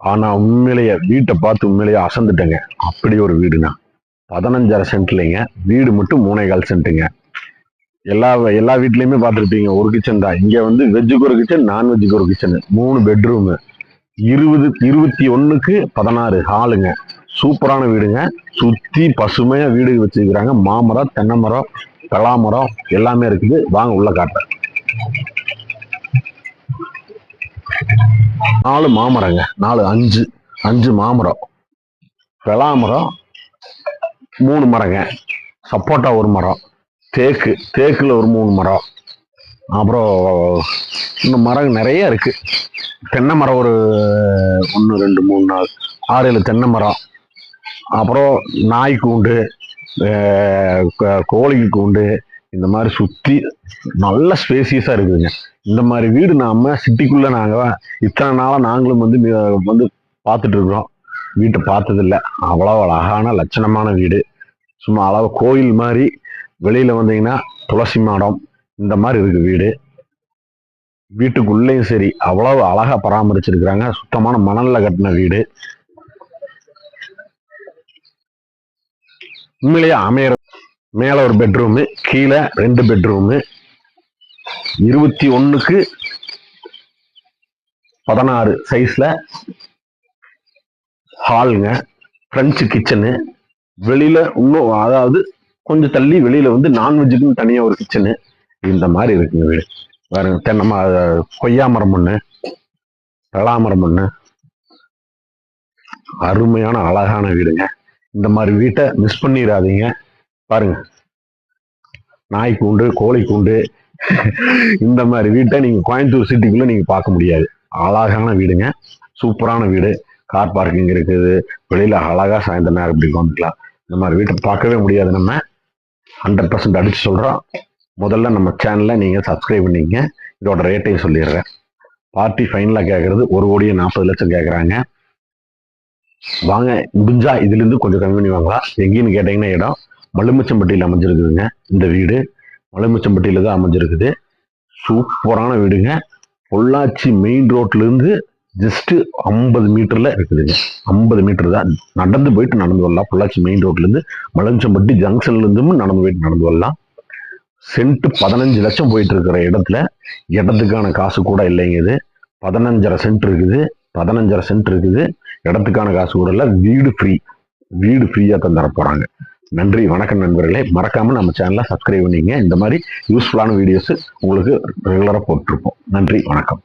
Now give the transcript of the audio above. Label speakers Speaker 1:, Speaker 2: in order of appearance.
Speaker 1: ஆனா உண்மையிலேயே வீட்டை பார்த்து உண்மையிலேயே அசந்துட்டேங்க. அப்படி ஒரு வீடுண்ணா பதினஞ்சரை சென்ட்லைங்க. வீடு மட்டும் மூணே கால் சென்ட்டுங்க. எல்லா எல்லா வீட்லேயுமே பார்த்துருப்பீங்க. ஒரு கிச்சன் தான். இங்கே வந்து வெஜ்ஜுக்கு ஒரு கிச்சன் நான்வெஜ்ஜுக்கு ஒரு கிச்சன் மூணு பெட்ரூமு இருபது இருபத்தி ஒன்றுக்கு பதினாறு ஹாலுங்க சூப்பரான வீடுங்க. சுற்றி பசுமையாக வீடு வச்சிருக்கிறாங்க. மாமரம் தென்னை மரம் பலாமரம் எல்லாமே இருக்குது. வாங்க உள்ள காட்டுறேன். நாலு மாமரங்க. நாலு அஞ்சு அஞ்சு மாமரம். பலாமரம் மூணு மரங்க. சப்போட்டா ஒரு மரம். தேக்கு தேக்கில் ஒரு மூணு மரம். அப்புறம் இன்னும் மரம் நிறைய இருக்கு. தென்னை மரம் ஒரு ஒன்று ரெண்டு மூணு நாள் ஆறு ஏழு தென்னை மரம். அப்புறம் நாய் கூண்டு கோ- கோழிக்கு கூண்டு இந்த மாதிரி சுற்றி நல்ல ஸ்பேசியஸாக இருக்குதுங்க. இந்த மாதிரி வீடு நாம சிட்டிக்குள்ளே நாங்கள் இத்தனை நாளாக நாங்களும் வந்து வந்து பார்த்துட்டு இருக்கிறோம். வீட்டை பார்த்ததில்ல. அவ்வளோ அழகான லட்சணமான வீடு. சும்மா அளவு கோயில் மாதிரி வெளியில் வந்தீங்கன்னா துளசி மாடம் இந்த மாதிரி இருக்கு வீடு. வீட்டுக்குள்ளேயும் சரி அவ்வளவு அழகா பராமரிச்சிருக்கிறாங்க. சுத்தமான மணல்ல கட்டின வீடு. உண்மையிலேயே அமையற மேல ஒரு பெட்ரூமு கீழே ரெண்டு பெட்ரூமு இருபத்தி ஒன்றுக்கு பதினாறு சைஸ்ல ஹாலுங்க ஃப்ரெஞ்சு கிச்சனு வெளியில இன்னும் அதாவது கொஞ்சம் தள்ளி வெளியில வந்து நான்வெஜ்ஜுக்குன்னு தனியாக ஒரு கிச்சனு இந்த மாதிரி இருக்குங்க வீடு. வேறு தென்னை கொய்யா மரம் ஒன்று பலா மரம் அருமையான அழகான வீடுங்க. இந்த மாதிரி வீட்டை மிஸ் பண்ணிடாதீங்க. பாருங்க. நாய் கூண்டு கோழி கூண்டு இந்த மாதிரி வீட்டை நீங்க கோயம்புத்தூர் சிட்டிக்குள்ள நீங்க பார்க்க முடியாது. அழகான வீடுங்க. சூப்பரான வீடு. கார் பார்க்கிங் இருக்குது. வெளியில அழகா சாயந்தர நேரம் இப்படி வந்துக்கலாம் இந்த மாதிரி வீட்டை பார்க்கவே முடியாது நம்ம. ஹண்ட்ரட் பர்சன்ட் அடிச்சு சொல்றோம். முதல்ல நம்ம சேனலை நீங்க சப்ஸ்கிரைப் பண்ணிக்கங்க. இதோட ரேட்டையும் சொல்லிடுறேன். பார்ட்டி ஃபைனலாக கேட்கறது ஒரு கோடியே நாற்பது லட்சம் கேட்குறாங்க வாங்க முடிஞ்சா இதுல இருந்து கொஞ்சம் கம்மி பண்ணி வாங்கலாம். எங்கேன்னு கேட்டீங்கன்னா இடம் மலுமிச்சம்பட்டியில் அமைஞ்சிருக்குதுங்க. இந்த வீடு மலுமிச்சம்பட்டியில் தான் அமைஞ்சிருக்குது. சூப்பரான வீடுங்க. பொள்ளாச்சி மெயின் ரோட்லேருந்து ஜஸ்ட்டு ஐம்பது மீட்டரில் இருக்குதுங்க. ஐம்பது மீட்டர் தான். நடந்து போயிட்டு நடந்து வரலாம். பொள்ளாச்சி மெயின் ரோட்லேருந்து மலுமிச்சம்பட்டி ஜங்ஷன்லேருந்தும் நடந்து போயிட்டு நடந்து வரலாம். சென்ட்டு பதினஞ்சு லட்சம் போயிட்டு இருக்கிற இடத்துல இடத்துக்கான காசு கூட இல்லைங்க இது. பதினஞ்சரை சென்ட் இருக்குது. பதினஞ்சரை சென்ட் இருக்குது. இடத்துக்கான காசு கூட இல்லை. வீடு ஃப்ரீ வீடு ஃப்ரீயாக தந்துட போகிறாங்க நன்றி வணக்கம் நண்பர்களே. மறக்காம நம்ம சேனலை சப்ஸ்கிரைப் பண்ணிங்க இந்த மாதிரி யூஸ்ஃபுல்லான வீடியோஸ் உங்களுக்கு ரெகுலராக போட்டிருப்போம். நன்றி வணக்கம்.